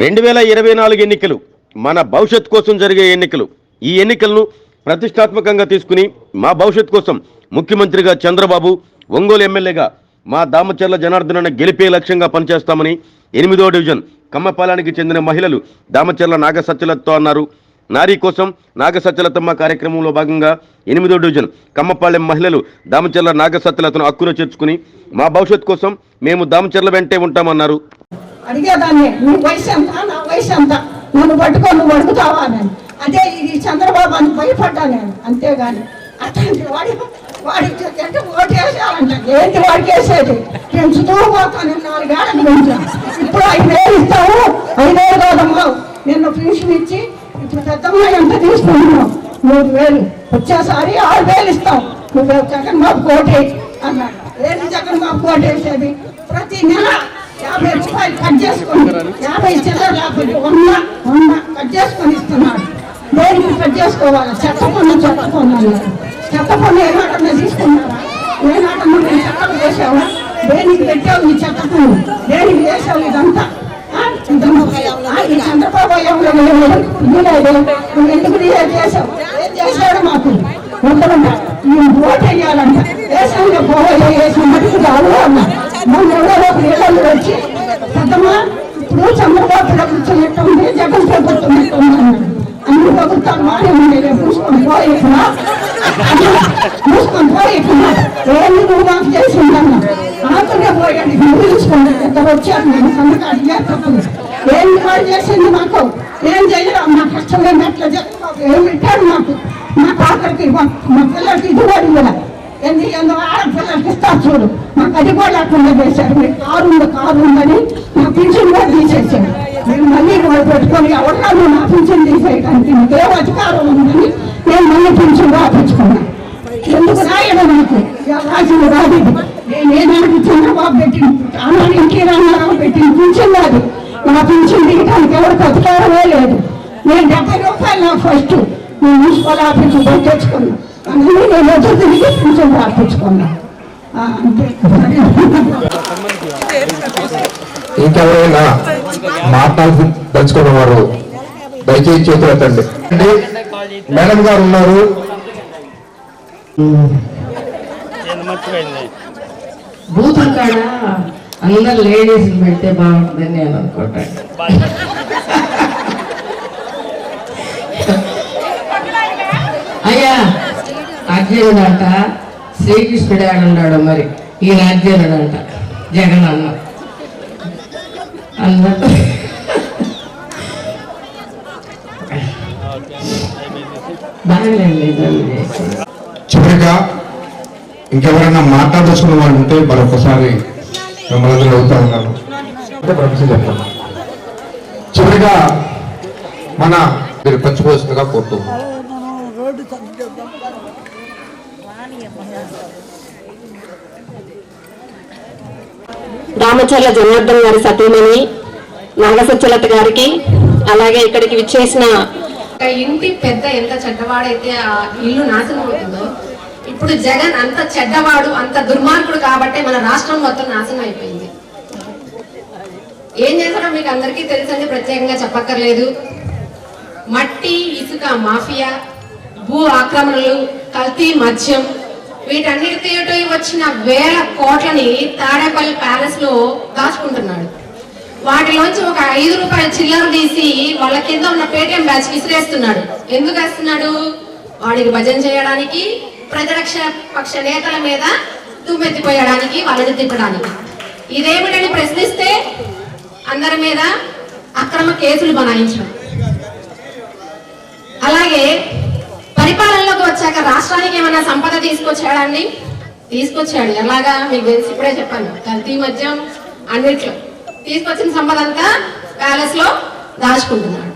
రెండు వేల ఇరవై నాలుగు ఎన్నికలు మన భవిష్యత్ కోసం జరిగే ఎన్నికలు. ఈ ఎన్నికలను ప్రతిష్టాత్మకంగా తీసుకుని మా భవిష్యత్ కోసం ముఖ్యమంత్రిగా చంద్రబాబు ఒంగోలు ఎమ్మెల్యేగా మా దామచర్ల జనార్దనను గెలిపే లక్ష్యంగా పనిచేస్తామని ఎనిమిదో డివిజన్ కమ్మపాలానికి చెందిన మహిళలు దామచర్ల నాగసత్యలతో అన్నారు. నారీ కోసం నాగసత్యలతమ్మ కార్యక్రమంలో భాగంగా ఎనిమిదో డివిజన్ కమ్మపాలెం మహిళలు దామచర్ల నాగసత్యలతను హక్కును చేర్చుకుని మా భవిష్యత్ కోసం మేము దామచర్ల వెంటే ఉంటామన్నారు. అడిగేదాన్ని నీ వయసు ఎంత నా వయసు ఎంత నన్ను పట్టుకొని నువ్వు అడుగుతావా? నేను అదే. ఇది చంద్రబాబు అని భయపడ్డా నేను. అంతేగాని అట్లాంటి వాడి వాడికి అంటే ఓటు వేసేయాలంట ఏంటి వాడికి వేసేది నేను పోతాను నాలుగేళ్ళకి పెంచా ఇప్పుడు ఐదేళ్ళు ఇస్తావు? ఐదేళ్ళు కాదమ్మా. నిన్ను పెన్షన్ ఇచ్చి ఇప్పుడు పెద్దమ్మ ఎంత తీసుకుంటున్నావు? మూడు వేలు. వచ్చేసారి ఆరు వేలు ఇస్తాం. నువ్వు జగన్ బాబు కోటి అన్నాడు. ఏంటి జగన్ బాబు కోటి వేసేది? ప్రతి నెల యాభై రూపాయలు కట్ చేసుకొని యాభై చిల్లర లేకపోతే వంద వంద కట్ చేసుకొని ఇస్తున్నాడు. దేనికి కట్ చేసుకోవాలి. చెత్త పన్ను చెత్త పన్ను అన్నారు చెత్త పన్ను ఏ తీసుకున్నారా ఏ మేము చెత్తలు వేసావా? దేనికి పెట్టావు ఈ చెత్త పన్ను దేనికి వేసావు ఇదంతా? ఈ చంద్రబాబు ఎవరు? నువ్వు ఎందుకు ఇది చేసావు? ఏం చేశాడు మాకు? వద్దమంట ఈ ఓటు వేయాలంట. దేశంలో పోవాలి వేసిన మటుకు కాదు అన్నారు ఎవరో వచ్చి పెద్దమ్మా ఇప్పుడు చంద్రబాబు ప్రభుత్వం జగన్ ప్రభుత్వం ఎట్లా అన్ని ప్రభుత్వాలు మానే ఉంది మూసుకొని పోయి మూసుకొని ఏంది నువ్వు మాకు చేసిందన్న ఆకునే పోయాడు నువ్వు చూసుకోండి ఇద్దరు వచ్చారు నేను సంతకాలు చేస్తాను ఏంది చేసింది మాకు ఏం చేయరా మా కష్టం ఏంటి అట్లా చెప్పు ఏం పెట్టాడు మాకు మా పాత్రకి మా మా పిల్లలకి ఇది కూడా ఏంది ఏందో ఆడపిల్లలకి ఇస్తారు చూడు. మాకు అది కూడా లేకుండా చేశారు మీకు కారు ఉంది కారు ఉందని మా పింఛన్ కూడా తీసేసారు నేను మళ్ళీ వాళ్ళు పెట్టుకొని ఎవరన్నా నా పింఛన్ తీసేయడానికి మీకేం అధికారం ఉందని నేను మళ్ళీ పింఛన్ రాపించుకున్నా. ఎందుకు రాయడం నాకు? రాసిన రాదు ఇది. నేను చంద్రబాబు పెట్టిన ఆనాడు ఇంకే రామారావు పెట్టిన పింఛన్ రాదు నా పింఛన్ తీయడానికి ఎవరికి అధికారమే లేదు. నేను డెబ్బై రూపాయలు నా ఫస్ట్ నేను మున్సిపల్ ఆఫీస్ పోయి తెచ్చుకున్నాను అందుకని నేను వచ్చి తిరిగి కొంచెం ప్రార్థించుకున్నా ఆ, అంతే ఇంకెవరైనా మాట్లాడి దలుచుకున్న వారు దయచేసి చేతులెత్తండి మేడం గారు ఉన్నారు. భూతం కాడ అందరు లేడీస్ పెడితే బాగుంటుందని నేను అనుకుంటాను. అయ్యా అర్జునుడు అంట శ్రీకృష్ణుడు ఏడున్నాడు మరి. ఈయన అర్జునుడు అంట జగన్ అన్న అన్నట్టు చివరిగా ఇంకెవరైనా మాట్లాడదలుచుకున్న వాళ్ళు ఉంటే మరొకసారి మిమ్మల్ని అవుతా ఉన్నాను. చివరిగా మన మీరు పంచుకోవాల్సిందిగా కోరుతున్నాను రామచర్ల జనార్దన్ గారి సతీమణి నాగసత్యలత గారికి అలాగే ఇక్కడికి విచ్చేసిన ఒక ఇంటి పెద్ద ఎంత చెడ్డవాడైతే ఆ ఇల్లు నాశనం అవుతుందో ఇప్పుడు జగన్ అంత చెడ్డవాడు అంత దుర్మార్గుడు కాబట్టే మన రాష్ట్రం మొత్తం నాశనం అయిపోయింది. ఏం చేశారో మీకు అందరికీ తెలుసండి ప్రత్యేకంగా చెప్పక్కర్లేదు. మట్టి ఇసుక మాఫియా భూ ఆక్రమణలు కల్తీ మద్యం వీటన్నిటితో వచ్చిన వేల కోట్లని తాడేపల్లి ప్యాలెస్లో దాచుకుంటున్నాడు. వాటిలోంచి ఒక ఐదు రూపాయల చిల్లర తీసి వాళ్ళ కింద ఉన్న పేటిఎం బ్యాచ్ విసిరేస్తున్నాడు. ఎందుకు వేస్తున్నాడు? వాడికి భజన చేయడానికి ప్రజరక్ష పక్ష నేతల మీద తుమ్మెత్తిపోయడానికి వాళ్ళని తిప్పడానికి. ఇదేమిటని ప్రశ్నిస్తే అందరి మీద అక్రమ కేసులు బనాయించడం. అలాగే పరిపాలనలోకి వచ్చాక రాష్ట్రానికి ఏమైనా సంపద తీసుకొచ్చాడండి? తీసుకొచ్చాడు. ఎలాగా? మీకు తెలిసి ఇప్పుడే చెప్పాను. కల్తీ మద్యం అన్నిట్లో. తీసుకొచ్చిన సంపద అంతా ప్యాలెస్లో దాచుకుంటున్నాడు.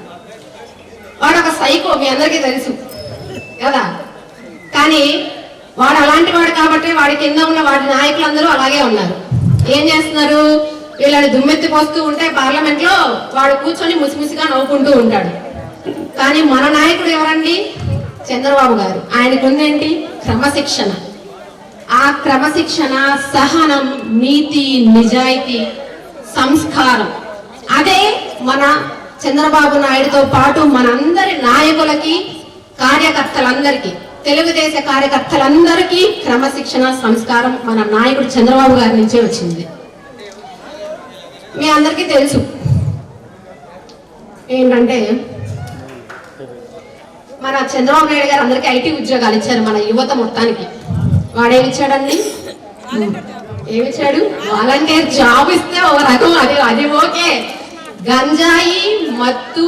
వాడు ఒక సైకో మీ అందరికీ తెలుసు. కదా? కానీ వాడు అలాంటి వాడు కాబట్టి వాడి కింద ఉన్న వాడి నాయకులందరూ అలాగే ఉన్నారు. ఏం చేస్తున్నారు? వీళ్ళని దుమ్మెత్తి పోస్తూ ఉంటే పార్లమెంట్లో వాడు కూర్చొని ముసిముసిగా నవ్వుకుంటూ ఉంటాడు. కానీ మన నాయకుడు ఎవరండి? చంద్రబాబు గారు. ఆయనకు ఉందేంటి? క్రమశిక్షణ. ఆ క్రమశిక్షణ సహనం నీతి నిజాయితీ సంస్కారం. అదే మన చంద్రబాబు నాయుడుతో పాటు మనందరి నాయకులకి కార్యకర్తలందరికీ తెలుగుదేశ కార్యకర్తలందరికీ క్రమశిక్షణ సంస్కారం మన నాయకుడు చంద్రబాబు గారి నుంచే వచ్చింది. మీ అందరికీ తెలుసు. ఏంటంటే మన చంద్రబాబు నాయుడు గారు అందరికీ ఐటీ ఉద్యోగాలు ఇచ్చారు మన యువత మొత్తానికి. వాడేమి ఇచ్చాడండి? ఏమిచ్చాడు వాలంటీర్ జాబ్ ఇస్తే ఓ రకం. అది అది ఓకే. గంజాయి మత్తు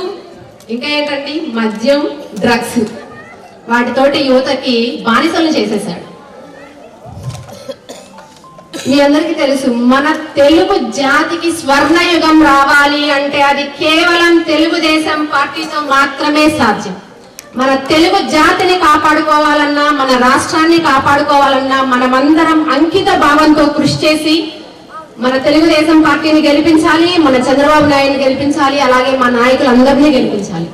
ఇంకా ఏంటండి? మద్యం డ్రగ్స్ వాటితోటి యువతకి బానిసలు చేసేసాడు మీ అందరికీ తెలుసు మన తెలుగు జాతికి స్వర్ణయుగం రావాలి అంటే అది కేవలం తెలుగుదేశం పార్టీతో మాత్రమే సాధ్యం. మన తెలుగు జాతిని కాపాడుకోవాలన్నా మన రాష్ట్రాన్ని కాపాడుకోవాలన్నా మనమందరం అంకిత భావంతో కృషి చేసి మన తెలుగుదేశం పార్టీని గెలిపించాలి మన చంద్రబాబు నాయుడిని గెలిపించాలి అలాగే మా నాయకులందరినీ గెలిపించాలి.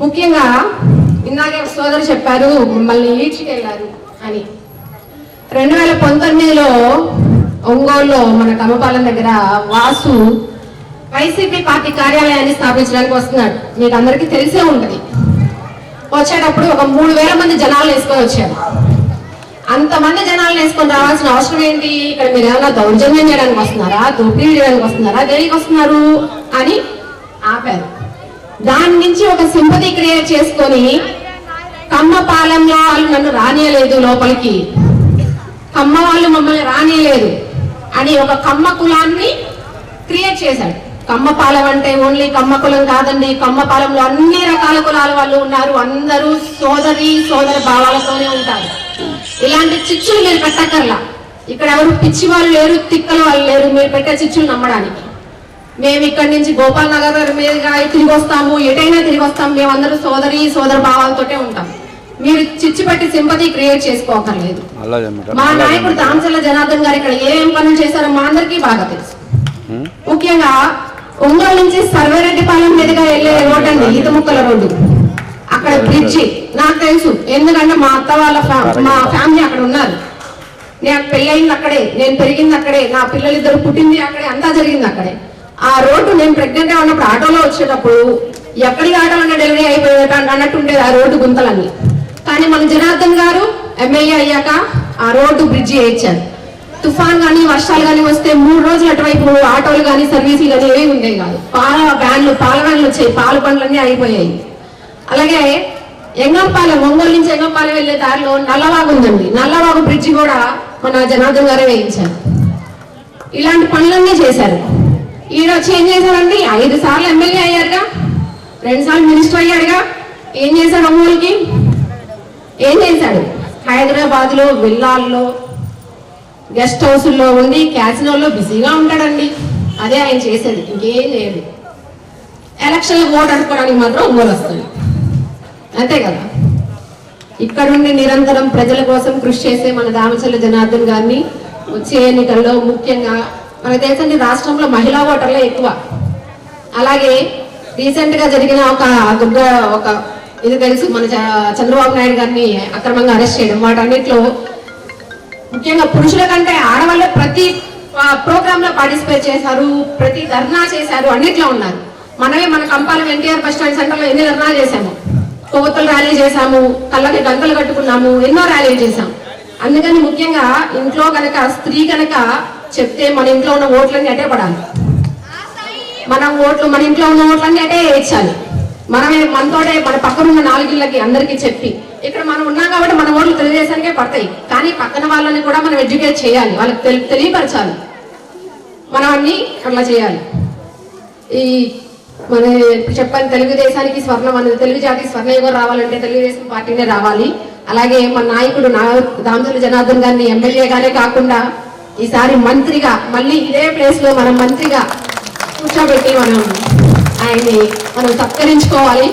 ముఖ్యంగా ఇందాకే సోదరు చెప్పారు మిమ్మల్ని ఈడ్చుకెళ్ళారు అని. రెండు వేల పంతొమ్మిదిలో ఒంగోలులో మన కమ్మపాలెం దగ్గర వాసు వైసీపీ పార్టీ కార్యాలయాన్ని స్థాపించడానికి వస్తున్నాడు. మీకు అందరికీ తెలిసే ఉంటుంది. వచ్చేటప్పుడు ఒక మూడు వేల మంది జనాలు వేసుకొని వచ్చారు. అంతమంది జనాలు వేసుకొని రావాల్సిన అవసరం ఏంటి? ఇక్కడ మీరు ఏమైనా దౌర్జన్యం చేయడానికి వస్తున్నారా? దోపిడీ చేయడానికి వస్తున్నారా? దేనికి వస్తున్నారు? అని ఆపారు. దాని నుంచి ఒక సింపతి క్రియేట్ చేసుకొని కమ్మపాలెంలో వాళ్ళు నన్ను రానియలేదు లోపలికి. కమ్మ వాళ్ళు మమ్మల్ని రానియలేదు అని ఒక కమ్మ కులాన్ని క్రియేట్ చేశాడు. కమ్మపాలెం అంటే ఓన్లీ కమ్మ కులం కాదండి. కమ్మపాలెంలో అన్ని రకాల కులాల వాళ్ళు ఉన్నారు. అందరూ సోదరి సోదర భావాలతోనే ఉంటారు. ఇలాంటి చిచ్చులు మీరు పెట్టక్కర్లా. ఇక్కడ ఎవరు పిచ్చి వాళ్ళు లేరు తిక్కల వాళ్ళు లేరు. మీరు పెట్టే చిచ్చులు నమ్మడానికి. మేము ఇక్కడి నుంచి గోపాల్ నగర్ మీదుగా తిరిగి వస్తాము. ఎటైనా తిరిగి వస్తాం. మేమందరూ సోదరి సోదర భావాలతోటే ఉంటాం. మీరు చిచ్చు పెట్టి సింపతి క్రియేట్ చేసుకోకర్లేదు. మా నాయకుడు తాంచల జనార్దన్ గారు ఇక్కడ ఏమేం పనులు చేశారో మా అందరికీ బాగా తెలుసు. ముఖ్యంగా ఒంగోలు నుంచి సర్వేరెడ్డిపాలెం మీదుగా వెళ్ళే రోడ్ అండి ఈత ముక్కల రోడ్డు. అక్కడ బ్రిడ్జి. నాకు తెలుసు. ఎందుకంటే మా అత్త వాళ్ళ మా ఫ్యామిలీ అక్కడ ఉన్నారు. నేను పెళ్ళయింది అక్కడే. నేను పెరిగింది అక్కడే. నా పిల్లలిద్దరు పుట్టింది అక్కడే. అంతా జరిగింది అక్కడే. ఆ రోడ్డు నేను ప్రెగ్నెంట్గా ఉన్నప్పుడు ఆటోలో వచ్చేటప్పుడు ఎక్కడికి ఆటోలో డెలివరీ అయిపోయేట అన్నట్టుండేది ఆ రోడ్డు గుంతలన్నీ. కానీ మన జనార్దన్ గారు ఎమ్మెల్యే అయ్యాక ఆ రోడ్డు బ్రిడ్జి వేయించారు. తుఫాన్ కానీ వర్షాలు కానీ వస్తే మూడు రోజులు అటువైపు ఆటోలు కానీ సర్వీసులు కానీ ఏమీ ఉండే కాదు. పాల వ్యాన్లు పాల వ్యాన్లు వచ్చాయి. పాల బండ్లన్నీ అయిపోయాయి అలాగే ఎంగంపాలెం ఒంగోలు నుంచి ఎంగంపాలెం వెళ్ళే దారిలో నల్లవాగు ఉందండి. నల్లవాగు బ్రిడ్జి కూడా మన జనార్దన్ గారే వేయించారు. ఇలాంటి పనులన్నీ చేశారు. ఈయన వచ్చి ఏం చేశారండి? ఐదు సార్లు ఎమ్మెల్యే అయ్యారుగా. రెండు సార్లు మినిస్టర్ అయ్యాడుగా. ఏం చేశాడు ఒంగోలుకి? ఏం చేశాడు? హైదరాబాద్లో విల్లాల్లో గెస్ట్ హౌస్లో ఉండి క్యాసినోలో బిజీగా ఉంటాడండి. అదే ఆయన చేసేది. ఇంకేం చేయదు ఎలక్షన్లో ఓటు అనుకోవడానికి మాత్రం ఒంగోలు వస్తుంది. అంతే కదా? ఇక్కడుండి నిరంతరం ప్రజల కోసం కృషి చేసే మన దామచల్ల జనార్దన్ గారిని వచ్చే ఎన్నికల్లో ముఖ్యంగా మన దేశంలో రాష్ట్రంలో మహిళా ఓటర్లే ఎక్కువ. అలాగే రీసెంట్గా జరిగిన ఒక దుర్గ ఒక ఇది తెలుసు మన చ- చంద్రబాబు నాయుడు గారిని అక్రమంగా అరెస్ట్ చేయడం. వాటన్నిటిలో ముఖ్యంగా పురుషుల కంటే ఆడవాళ్ళు ప్రతి ప్రోగ్రామ్లో పార్టిసిపేట్ చేశారు ప్రతి ధర్నా చేశారు అన్నిట్లో ఉన్నారు. మనమే మన కంపాలం ఎన్టీఆర్ బస్ స్టాండ్ సెంటర్లో ఎన్ని ధర్నా చేశాము. కొవ్వొత్తులు ర్యాలీ చేశాము కళ్ళకి గంతలు కట్టుకున్నాము ఎన్నో ర్యాలీలు చేశాం. అందుకని ముఖ్యంగా ఇంట్లో కనుక స్త్రీ కనుక చెప్తే మన ఇంట్లో ఉన్న ఓట్లన్నీ అటే పడాలి. మనం ఓట్లు మన ఇంట్లో ఉన్న ఓట్లన్నీ అటే వేయించాలి మనమే మనతోటే మన పక్కన ఉన్న నాలుగిళ్ళకి అందరికీ చెప్పి ఇక్కడ మనం ఉన్నాం కాబట్టి మన ఓట్లు తెలుగుదేశానికే పడతాయి. కానీ పక్కన వాళ్ళని కూడా మనం ఎడ్యుకేట్ చేయాలి. వాళ్ళకి తెలి తెలియపరచాలి. మనం అన్ని అట్లా చేయాలి. ఈ మన చెప్పాలి చెప్పాను తెలుగుదేశానికి స్వర్ణం అనేది తెలుగు జాతి స్వర్ణయుగం రావాలంటే తెలుగుదేశం పార్టీనే రావాలి. అలాగే మన నాయకుడు నా దామచల జనార్దన్ గారిని ఎమ్మెల్యేగానే కాకుండా ఈసారి మంత్రిగా మళ్ళీ ఇదే ప్లేస్లో మనం మంత్రిగా కూర్చోబెట్టి మనం ఆయన్ని మనం సత్కరించుకోవాలి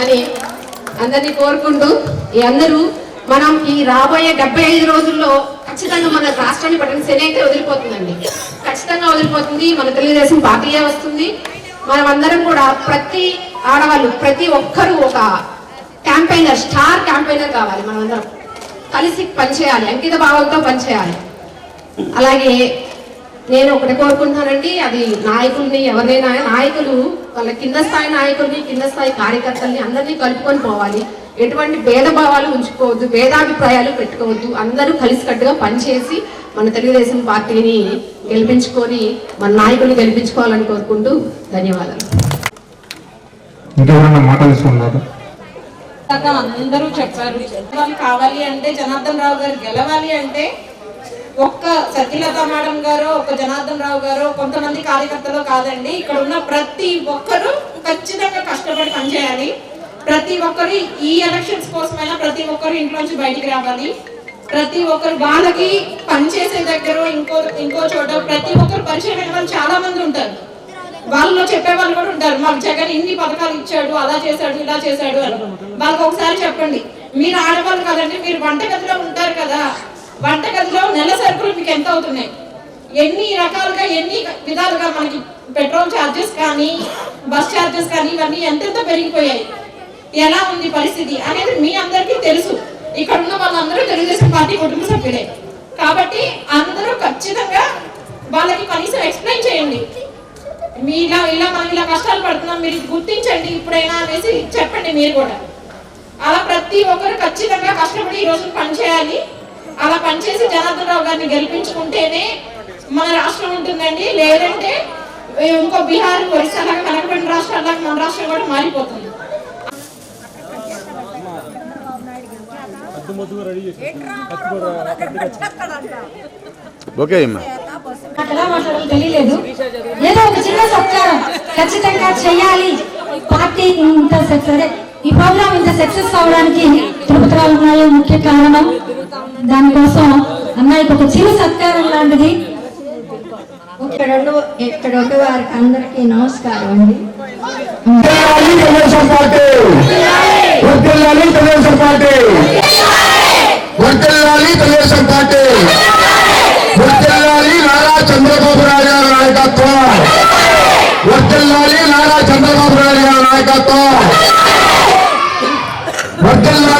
అని అందరినీ కోరుకుంటూ ఈ అందరూ మనం ఈ రాబోయే డెబ్బై ఐదు రోజుల్లో ఖచ్చితంగా మన రాష్ట్రాన్ని పట్టిన శని అయితే వదిలిపోతుందండి. ఖచ్చితంగా వదిలిపోతుంది. మన తెలుగుదేశం పార్టీయే వస్తుంది. మనం అందరం కూడా ప్రతి ఆడవాళ్ళు ప్రతి ఒక్కరూ ఒక క్యాంపెయినర్ స్టార్ క్యాంపెయినర్ కావాలి. మనం అందరం కలిసి పనిచేయాలి అంకిత భావంతో పనిచేయాలి. అలాగే నేను ఒకటి కోరుకుంటున్నానండి అది నాయకుల్ని ఎవరినైనా నాయకులు వాళ్ళ కింద స్థాయి నాయకుల్ని కింద స్థాయి కార్యకర్తల్ని అందరినీ కలుపుకొని పోవాలి. ఎటువంటి భేదభావాలు ఉంచుకోవద్దు భేదాభిప్రాయాలు పెట్టుకోవద్దు. అందరూ కలిసికట్టుగా పనిచేసి మన తెలుగుదేశం పార్టీని గెలిపించుకొని మన నాయకుల్ని గెలిపించుకోవాలని కోరుకుంటూ ధన్యవాదాలు. అందరూ చెప్పారు వాళ్ళు కావాలి అంటే జనార్దన్ రావు గారు గెలవాలి అంటే ఒక్క సత్యలత మేడం గారు ఒక జనార్దన్ రావు గారు కొంతమంది కార్యకర్తలు కాదండి. ఇక్కడ ఉన్న ప్రతి ఒక్కరూ ఖచ్చితంగా కష్టపడి పనిచేయాలి. ప్రతి ఒక్కరు ఈ ఎలక్షన్స్ కోసమైనా ప్రతి ఒక్కరు ఇంట్లోంచి బయటికి రావాలి. ప్రతి ఒక్కరు వాళ్ళకి పనిచేసే దగ్గర ఇంకో ఇంకో చోట ప్రతి ఒక్కరు పరిచయం వాళ్ళు చాలా మంది ఉంటారు. వాళ్ళు చెప్పే వాళ్ళు కూడా ఉంటారు. మాకు జగన్ ఇన్ని పథకాలు ఇచ్చాడు అలా చేశాడు ఇలా చేశాడు అని. వాళ్ళకి ఒకసారి చెప్పండి. మీరు ఆడవాళ్ళు కదండి మీరు వంటగదిలో ఉంటారు కదా. వంటగదిలో నెల సరుకులు మీకు ఎంత అవుతున్నాయి? ఎన్ని రకాలుగా ఎన్ని విధాలుగా మనకి పెట్రోల్ ఛార్జెస్ కానీ బస్ ఛార్జెస్ కానీ ఇవన్నీ ఎంతెంత పెరిగిపోయాయి? ఎలా ఉంది పరిస్థితి అనేది మీ అందరికీ తెలుసు. ఇక్కడ ఉన్న వాళ్ళందరూ తెలుగుదేశం పార్టీ కుటుంబ సభ్యులే. కాబట్టి అందరూ ఖచ్చితంగా వాళ్ళకి కనీసం ఎక్స్ప్లెయిన్ చేయండి. మీ ఇలా ఇలా మనం ఇలా కష్టాలు పడుతున్నాం మీరు గుర్తించండి ఇప్పుడైనా అనేసి చెప్పండి మీరు కూడా. అలా ప్రతి ఒక్కరు ఖచ్చితంగా కష్టపడి ఈ రోజు పనిచేయాలి అలా పనిచేసి జనార్దన్ రావు గారిని గెలిపించుకుంటేనే మన రాష్ట్రం ఉంటుందండి. లేదంటే ఇంకో బీహార్ ఒరిస్సా లాగా వెనకబడిన రాష్ట్రాలకు మన రాష్ట్రం కూడా మారిపోతుంది. తెలియలేదు. ఏదో ఒక చిన్న సత్కారం. ఖచ్చితంగా చెయ్యాలి పార్టీ సరే ఈ ప్రోగ్రామ్ ఇంత సక్సెస్ అవడానికి తిరుపతి రావు అన్నయ్య ముఖ్య కారణం? దానికోసం అన్నయ్యకి ఒక చిన్న సత్కారం లాంటిది. ఇక్కడ ఇక్కడ వారికి అందరికీ నమస్కారం అండి. Telugu Desam party. Telugu Desam party. Telugu Desam party. Nara Chandrababu Naidu గారి నాయకత్వం. వర్ధిల్లాలి నారా చంద్రబాబు నాయుడు గారి నాయకత్వం. Cala